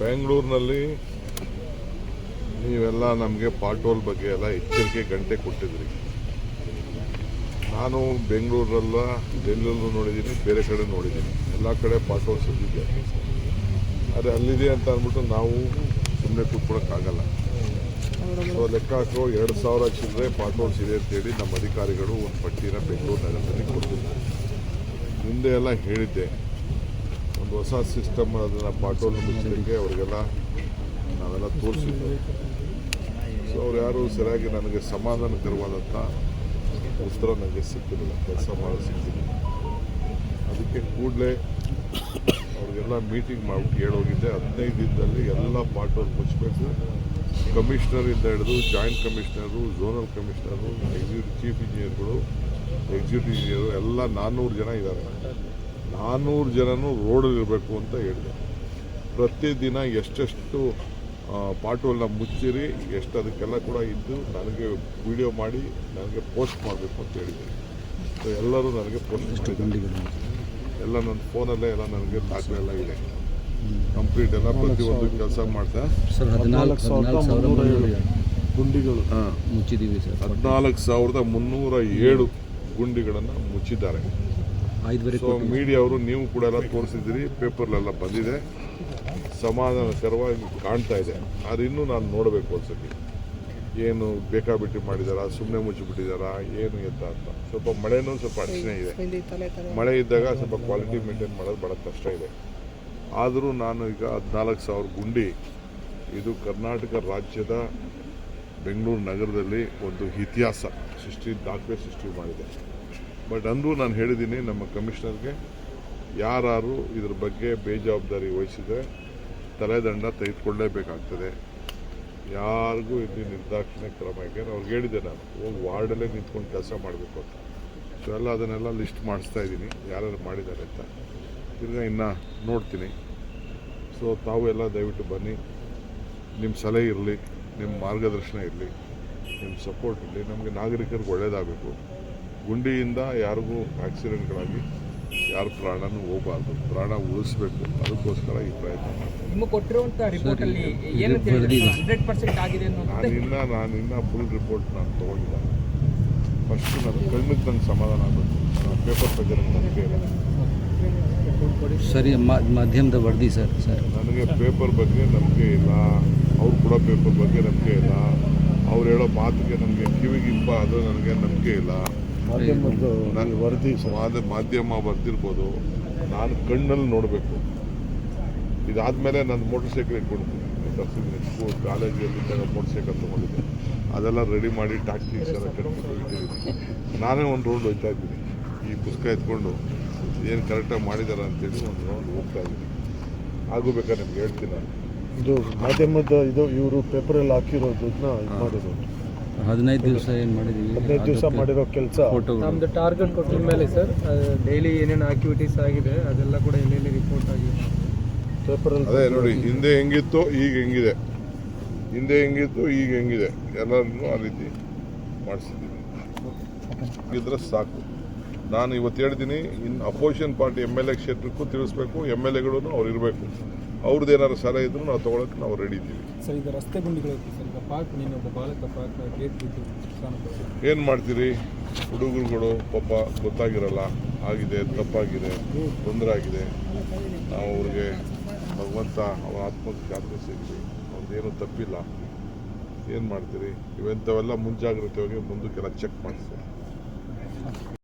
ಬೆಂಗಳೂರಿನಲ್ಲಿ ನೀವೆಲ್ಲ ನಮಗೆ ಪಾಟೋಲ್ ಬಗ್ಗೆ ಎಲ್ಲ ಎಚ್ಚರಿಕೆ ಗಂಟೆ ಕೊಟ್ಟಿದ್ರಿ. ನಾನು ಬೆಂಗಳೂರಲ್ಲ ಡೆಲ್ಲಿಲ್ಲೂ ನೋಡಿದ್ದೀನಿ, ಬೇರೆ ಕಡೆ ನೋಡಿದ್ದೀನಿ. ಎಲ್ಲ ಕಡೆ ಪಾಟೋಲ್ ಇದ್ದಿದೆ ಆದರೆ ಅಲ್ಲಿದೆ ಅಂತ ಅಂದ್ಬಿಟ್ಟು ನಾವು ಸುಮ್ಮನೆ ಕೂತ್ಕೊಳಕ್ಕಾಗಲ್ಲ ಸೊ ಲೆಕ್ಕ ಹಾಕೋ ಎರಡು ಸಾವಿರ ಚಿಲ್ಲರೆ ಪಾಟೋಲ್ಸ್ ಇದೆ ಅಂತೇಳಿ ನಮ್ಮ ಅಧಿಕಾರಿಗಳು ಒಂದು ಪಟ್ಟಿನ ಬೆಂಗಳೂರು ನಗರದಲ್ಲಿ ಕೊಡ್ತಿದ್ದಾರೆ ಮುಂದೆ ಎಲ್ಲ ಹೇಳಿದ್ದೆ. ಒಂದು ಹೊಸ ಸಿಸ್ಟಮ್ ಅದನ್ನು ಪಾಟೋಲ್ ಮುಚ್ಚಲಿಕ್ಕೆ ಅವರಿಗೆಲ್ಲ ನಾವೆಲ್ಲ ತೋರಿಸಿದ್ವಿ. ಸೊ ಅವ್ರು ಯಾರು ಸರಿಯಾಗಿ ನನಗೆ ಸಮಾಧಾನಕರವಾದಂಥ ಉತ್ತರ ನನಗೆ ಸಿಕ್ಕಿರಲಿಲ್ಲ. ಕೆಲಸ ಮಾಡೋ ಸಿಕ್ಕಿಲ್ಲ ಅದಕ್ಕೆ ಕೂಡಲೇ ಅವ್ರಿಗೆಲ್ಲ ಮೀಟಿಂಗ್ ಮಾಡಿ ಹೇಳೋಗಿದ್ದೆ ಹದಿನೈದು ದಿನದಲ್ಲಿ ಎಲ್ಲ ಪಾಟೋಲ್ ಮುಚ್ಚಬೇಕು ಕಮಿಷನರಿಂದ ಹಿಡಿದು joint commissioner zonal commissioner executive chief ಇಂಜಿನಿಯರ್ಗಳು ಎಕ್ಸಿಕ್ಯೂಟಿವ್ ಇಂಜಿನಿಯರು ಎಲ್ಲ ನಾನ್ನೂರು ಜನ ಇದ್ದಾರೆ. ನಾನ್ನೂರು ಜನನೂ ರೋಡಲ್ಲಿರಬೇಕು ಅಂತ ಹೇಳಿದೆ. ಪ್ರತಿದಿನ ಎಷ್ಟೆಷ್ಟು ಪಾಟೋಲ್ನ ಮುಚ್ಚಿರಿ ಎಷ್ಟು ಅದಕ್ಕೆಲ್ಲ ಕೂಡ ಇದ್ದು ನನಗೆ ವಿಡಿಯೋ ಮಾಡಿ ನನಗೆ ಪೋಸ್ಟ್ ಮಾಡಬೇಕು ಅಂತ ಹೇಳಿದೆ. ಸೊ ಎಲ್ಲರೂ ನನಗೆ ಪೋಸ್ಟ್ ಮಾಡಿದ್ದಾರೆ. ಎಲ್ಲ ನನ್ನ ಫೋನಲ್ಲೇ ಎಲ್ಲ ನನಗೆ ದಾಖಲೆ ಎಲ್ಲ ಇದೆ. ಕಂಪ್ಲೀಟ್ ಎಲ್ಲ ಪ್ರತಿಯೊಂದು ಕೆಲಸ ಮಾಡ್ತಾ. ಗುಂಡಿಗಳು. ಹಾಂ. ಮುಚ್ಚಿದ್ದೀವಿ ಸರ್. ಹದಿನಾಲ್ಕು ಸಾವಿರದ ಮುನ್ನೂರ ಏಳು ಗುಂಡಿಗಳನ್ನು ಮುಚ್ಚಿದ್ದಾರೆ. ಮೀಡಿಯಾ ಮೀಡಿಯಾವರು ನೀವು ಕೂಡ ಎಲ್ಲ ತೋರಿಸಿದ್ದೀರಿ ಪೇಪರ್ಲೆಲ್ಲ ಬಂದಿದೆ. ಸಮಾಧಾನಕರವಾಗಿ ಕಾಣ್ತಾ ಇದೆ. ಆದ್ರೆ ಇನ್ನೂ ನಾನು ನೋಡಬೇಕು ಒಂದ್ಸತಿ. ಏನು ಬೇಕಾಬಿಟ್ಟಿ ಮಾಡಿದಾರ ಸುಮ್ಮನೆ ಮುಚ್ಚಿಬಿಟ್ಟಿದ್ದಾರಾ ಏನು ಎತ್ತ ಅಂತ. ಸ್ವಲ್ಪ ಮಳೆನೂ ಸ್ವಲ್ಪ ಅಡಚಣೆ ಇದೆ. ಮಳೆ ಇದ್ದಾಗ ಸ್ವಲ್ಪ ಕ್ವಾಲಿಟಿ ಮೇಂಟೈನ್ ಮಾಡೋದು ಭಾಳ ಕಷ್ಟ ಇದೆ. ಆದರೂ ನಾನು ಈಗ ಹದಿನಾಲ್ಕು ಸಾವಿರ ಗುಂಡಿ ಇದು ಕರ್ನಾಟಕ ರಾಜ್ಯದ ಬೆಂಗಳೂರು ನಗರದಲ್ಲಿ ಒಂದು ಇತಿಹಾಸ ಸೃಷ್ಟಿ ದಾಖಲೆ ಸೃಷ್ಟಿ ಮಾಡಿದೆ. ಬಟ್ ಅಂದರೂ ನಾನು ಹೇಳಿದ್ದೀನಿ ನಮ್ಮ ಕಮಿಷನರ್ಗೆ ಯಾರು ಇದ್ರ ಬಗ್ಗೆ ಬೇಜವಾಬ್ದಾರಿ ವಹಿಸಿದ್ರೆ ತಲೆದಂಡ ತೆಗೆದುಕೊಳ್ಳೇಬೇಕಾಗ್ತದೆ. ಯಾರಿಗೂ ಇಲ್ಲಿ ನಿರ್ದಾಕ್ಷಿಣ್ಯ ಕ್ರಮ ಇದೆ ಅವ್ರಿಗೆ ಹೇಳಿದೆ ನಾನು, ಹೋಗಿ ವಾರ್ಡಲ್ಲೇ ನಿಂತ್ಕೊಂಡು ಕೆಲಸ ಮಾಡಬೇಕು ಅಂತ. ಸೊ ಎಲ್ಲ ಅದನ್ನೆಲ್ಲ ಲಿಸ್ಟ್ ಮಾಡಿಸ್ತಾ ಇದ್ದೀನಿ, ಯಾರ್ಯಾರು ಮಾಡಿದ್ದಾರೆ ಅಂತ. ತಿರ್ಗಾ ಇನ್ನು ನೋಡ್ತೀನಿ. ಸೊ ತಾವು ಎಲ್ಲ ದಯವಿಟ್ಟು ಬನ್ನಿ. ನಿಮ್ಮ ಸಲಹೆ ಇರಲಿ ನಿಮ್ಮ ಮಾರ್ಗದರ್ಶನ ಇರಲಿ ನಿಮ್ಮ ಸಪೋರ್ಟ್ ಇರಲಿ. ನಮಗೆ ನಾಗರಿಕರಿಗೆ ಒಳ್ಳೆಯದಾಗಬೇಕು ಗುಂಡಿಯಿಂದ ಯಾರಿಗೂ ಆಕ್ಸಿಡೆಂಟ್ಗಳಾಗಿ ಯಾರು ಪ್ರಾಣನೂ ಹೋಗಬಾರ್ದು. ಪ್ರಾಣ ಉಳಿಸ್ಬೇಕು. ಅದಕ್ಕೋಸ್ಕರ ಈ ಪ್ರಯತ್ನ ನಾನಿನ್ನ ನಾನಿನ್ನ ಕೊಟ್ಟಿರುವಂತ ರಿಪೋರ್ಟ್ ಅಲ್ಲಿ ಏನಂತ ಹಂಡ್ರೆಡ್ ಪರ್ಸೆಂಟ್ ಆಗಿದೆ ಅನ್ನೋದು ನಾನು ಇನ್ನ ನಾನು ಇನ್ನ ಫುಲ್ ರಿಪೋರ್ಟ್ ನಾನು ತೊಗೊಂಡಿಲ್ಲ ಫಸ್ಟ್ ನನ್ನ ಕಣ್ಣಿಗೆ ನಂಗೆ ಸಮಾಧಾನ ಆಗಬೇಕು. ನಾನು ಪೇಪರ್ ಬಗ್ಗೆ ನನಗೆ ನಂಬಿಕೆ ಇಲ್ಲ. ಸರಿ ಮಾಧ್ಯಮದ ವರದಿ ಸರ್ ಸರ್. ನನಗೆ ಪೇಪರ್ ಬಗ್ಗೆ ನಂಬಿಕೆ ಇಲ್ಲ. ಅವ್ರು ಕೂಡ ಪೇಪರ್ ಬಗ್ಗೆ ನಂಬಿಕೆ ಇಲ್ಲ. ಅವ್ರು ಹೇಳೋ ಮಾತಿಗೆ ನನಗೆ ಕಿವಿಗಿಂಪ ಅದು ನನಗೆ ನಂಬಿಕೆ ಇಲ್ಲ. ಮಾಧ್ಯಮದ ನನ್ನ ವರದಿ ಮಾಧ್ಯಮ ಬರ್ದಿರ್ಬೋದು. ನಾನು ಕಣ್ಣಲ್ಲಿ ನೋಡಬೇಕು. ಇದಾದಮೇಲೆ ನಾನು ಮೋಟರ್ ಸೈಕಲ್ ಇಟ್ಕೊಂಡಿದ್ದೀನಿ. ಸ್ಕೂಲ್ ಕಾಲೇಜಲ್ಲಿ ಮೋಟರ್ ಸೈಕಲ್ ತೊಗೊಂಡಿದ್ದೆ. ಅದೆಲ್ಲ ರೆಡಿ ಮಾಡಿ ಟ್ಯಾಕ್ಟೀಸ್ ಎಲ್ಲ ಇಟ್ಟಿದ್ದೀನಿ. ನಾನೇ ಒಂದು ರೋಡ್ ಹೋಗ್ತಾ ಇದ್ದೀನಿ. ಈ ಪುಸ್ತಕ ಎತ್ಕೊಂಡು ಏನು ಕರೆಕ್ಟಾಗಿ ಮಾಡಿದ್ದಾರೆ ಅಂತೇಳಿ ಒಂದು ರೌಂಡ್ ಹೋಗ್ತಾ ಇದ್ದೀನಿ. ಆಗು ಬೇಕಾದ್ರೆ ನಿಮ್ಗೆ ಹೇಳ್ತೀನಿ ನಾನು. ಇದು ಮಾಧ್ಯಮದ ಇದು ಇವರು ಪೇಪರಲ್ಲಿ ಹಾಕಿರೋದನ್ನ ಇದು ಮಾಡಿರೋದು. ಹದಿನೈದು ದಿವಸ ಏನು ಮಾಡಿದ್ದೀವಿ ಹದಿನೈದು ದಿವಸ ಮಾಡಿರೋ ಕೆಲಸ. ಫೋಟೋಗಳು ನಮ್ದು ಟಾರ್ಗೆಟ್ ಕೊಟ್ಟಿದ ಮೇಲೆ ಸರ್ ಡೈಲಿ ಏನೇನು ಆಕ್ಟಿವಿಟೀಸ್ ಆಗಿದೆ ಅದೆಲ್ಲ ಕೂಡ ಎಲ್ಲೆಲ್ಲಿ ರಿಪೋರ್ಟ್ ಆಗಿದೆ? ಪೇಪರಲ್ಲಿ ಅದೇ ನೋಡಿ ಹಿಂದೆ ಹೆಂಗಿತ್ತು ಈಗ ಹೆಂಗಿದೆ. ಹಿಂದೆ ಹೆಂಗಿತ್ತು ಈಗ ಹೆಂಗಿದೆ. ಎಲ್ಲರನ್ನೂ ಆ ರೀತಿ ಮಾಡಿಸಿದ್ದೀನಿ ಇದ್ರೆ ಸಾಕು. ನಾನು ಇವತ್ತು ಹೇಳ್ತೀನಿ ಇನ್ನು opposition party M L A ಕ್ಷೇತ್ರಕ್ಕೂ ತಿಳಿಸ್ಬೇಕು ಎಂ ಎಲ್ ಎಗಳು ಅವ್ರು ಇರಬೇಕು. ಅವ್ರದ್ದು ಏನಾದ್ರು ಸಲಹೆ ಇದ್ರು ನಾವು ತೊಗೊಳಕ್ಕೆ ನಾವು ರೆಡಿ ಇದ್ದೀವಿ. ಸರ್ ಈಗ ರಸ್ತೆ ಗುಂಡಿಗಳು ಪಾರ್ಕ್ ನೀನು ಒಬ್ಬ ಬಾಲಕ ಪಾರ್ಕ್ ಗೇಟ್ ಏನು ಮಾಡ್ತೀರಿ? ಹುಡುಗರುಗಳು ಪಾಪ ಗೊತ್ತಾಗಿರಲ್ಲ. ಆಗಿದೆ ತಪ್ಪಾಗಿದೆ ತೊಂದರೆ ಆಗಿದೆ. ನಾವು ಅವ್ರಿಗೆ ಭಗವಂತ ಅವರ ಆತ್ಮಕ್ಕೆ ಶಾಂತಿ ಸಿಗಲಿ ಅವ್ರದ್ದೇನು ತಪ್ಪಿಲ್ಲ. ಏನು ಮಾಡ್ತೀರಿ? ಇವೆಂಥವೆಲ್ಲ ಮುಂಜಾಗ್ರತೆಯಾಗಿ ಮುಂದಕ್ಕೆಲ್ಲ ಚೆಕ್ ಮಾಡಿಸ್ತೀವಿ